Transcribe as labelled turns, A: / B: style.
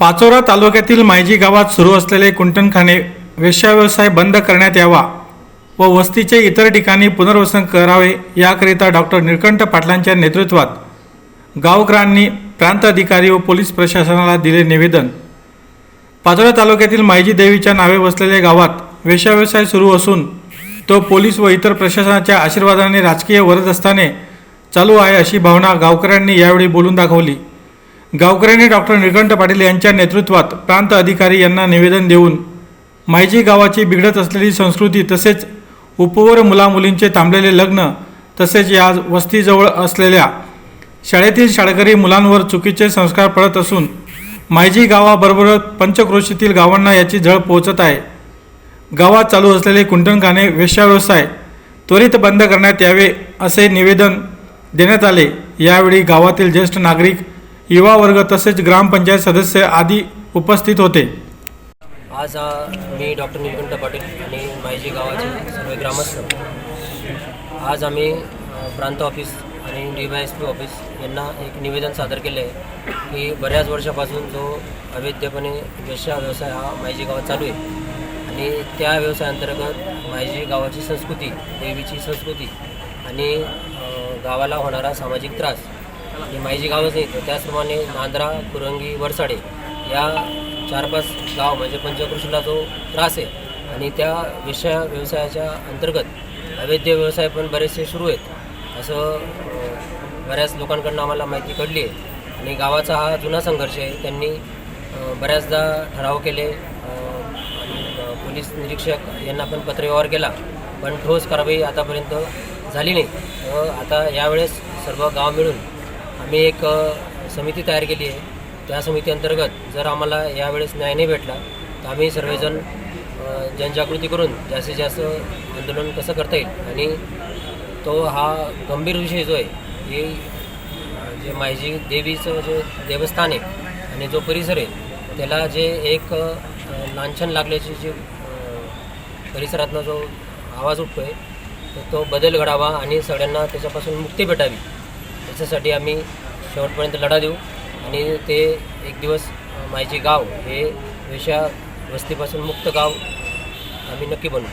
A: पाचोरा तालुक्यातील मायजी गावात सुरू असलेले कुंटणखाने वेश्याव्यवसाय बंद करण्यात यावा व वस्तीचे इतर ठिकाणी पुनर्वसन करावे याकरिता डॉक्टर निळकंठ पाटलांच्या नेतृत्वात गावकऱ्यांनी प्रांत अधिकारी व पोलीस प्रशासनाला दिले निवेदन. पाचोरा तालुक्यातील मायजी देवीच्या नावे वसलेल्या गावात वेश्याव्यवसाय सुरू असून तो पोलीस व इतर प्रशासनाच्या आशीर्वादाने राजकीय वरदस्ताने चालू आहे अशी भावना गावकऱ्यांनी यावेळी बोलून दाखवली. गावकऱ्यांनी डॉक्टर निळकंठ पाटील यांच्या नेतृत्वात प्रांत अधिकारी यांना निवेदन देऊन मायजी गावाची बिघडत असलेली संस्कृती तसेच उपवर मुलामुलींचे थांबलेले लग्न तसेच या वस्तीजवळ असलेल्या शाळेतील शाळकरी मुलांवर चुकीचे संस्कार पडत असून मायजी गावाबरोबरच पंचक्रोशीतील गावांना याची झळ पोहोचत आहे. गावात चालू असलेले कुंटणखाने वेश्याव्यवसाय त्वरित बंद करण्यात यावे असे निवेदन देण्यात आले. यावेळी गावातील ज्येष्ठ नागरिक युवा वर्ग तसेच ग्रामपंचायत सदस्य आदी उपस्थित होते.
B: आज मी डॉक्टर निलकंठ पाटील आणि मायजी गावाचे सर्व ग्रामस्थ. आज आम्ही प्रांत ऑफिस आणि D Y S P office यांना एक निवेदन सादर केले आहे की बऱ्याच वर्षापासून जो अवैधपणे वेश्या व्यवसाय हा माझी गावात चालू आहे आणि त्या व्यवसायाअंतर्गत मायजी गावाची संस्कृती देवीची संस्कृती आणि गावाला होणारा सामाजिक त्रास आणि माईजी गावच नाही तर त्याचप्रमाणे नांद्रा कुरंगी वरसाडे या चार पाच गाव म्हणजे पंचकृषीला जो त्रास आहे आणि त्या विषय व्यवसायाच्या अंतर्गत अवैध व्यवसाय पण बरेचसे सुरू आहेत. असं बऱ्याच लोकांकडनं आम्हाला माहिती कळली आहे. आणि गावाचा हा जुना संघर्ष आहे. त्यांनी बऱ्याचदा ठराव केले आणि पोलीस निरीक्षक यांना पण पत्रव्यवहार केला पण ठोस कारवाई आतापर्यंत झाली नाही. आता यावेळेस सर्व गाव मिळून आम्ही एक समिती तयार केली आहे. त्या समिती अंतर्गत जर आम्हाला यावेळेस न्याय नाही भेटला तर आम्ही सर्वजण जनजागृती करून जास्तीत जास्त आंदोलन कसं करता येईल? आणि तो हा गंभीर विषय जो आहे हे जे माझी देवीचं जे देवस्थान आहे आणि जो परिसर आहे त्याला जे एक लांछन लागल्याची जे परिसरातला परिसरातनं जो आवाज उठतो आहे तर तो बदल घडावा आणि सगळ्यांना त्याच्यापासून मुक्ती भेटावी. त्याच्यासाठी आम्ही शेवटपर्यंत लढा देऊ आणि ते एक दिवस माझे गाव हे वेशा वस्तीपासून मुक्त गाव आम्ही नक्की बनवू.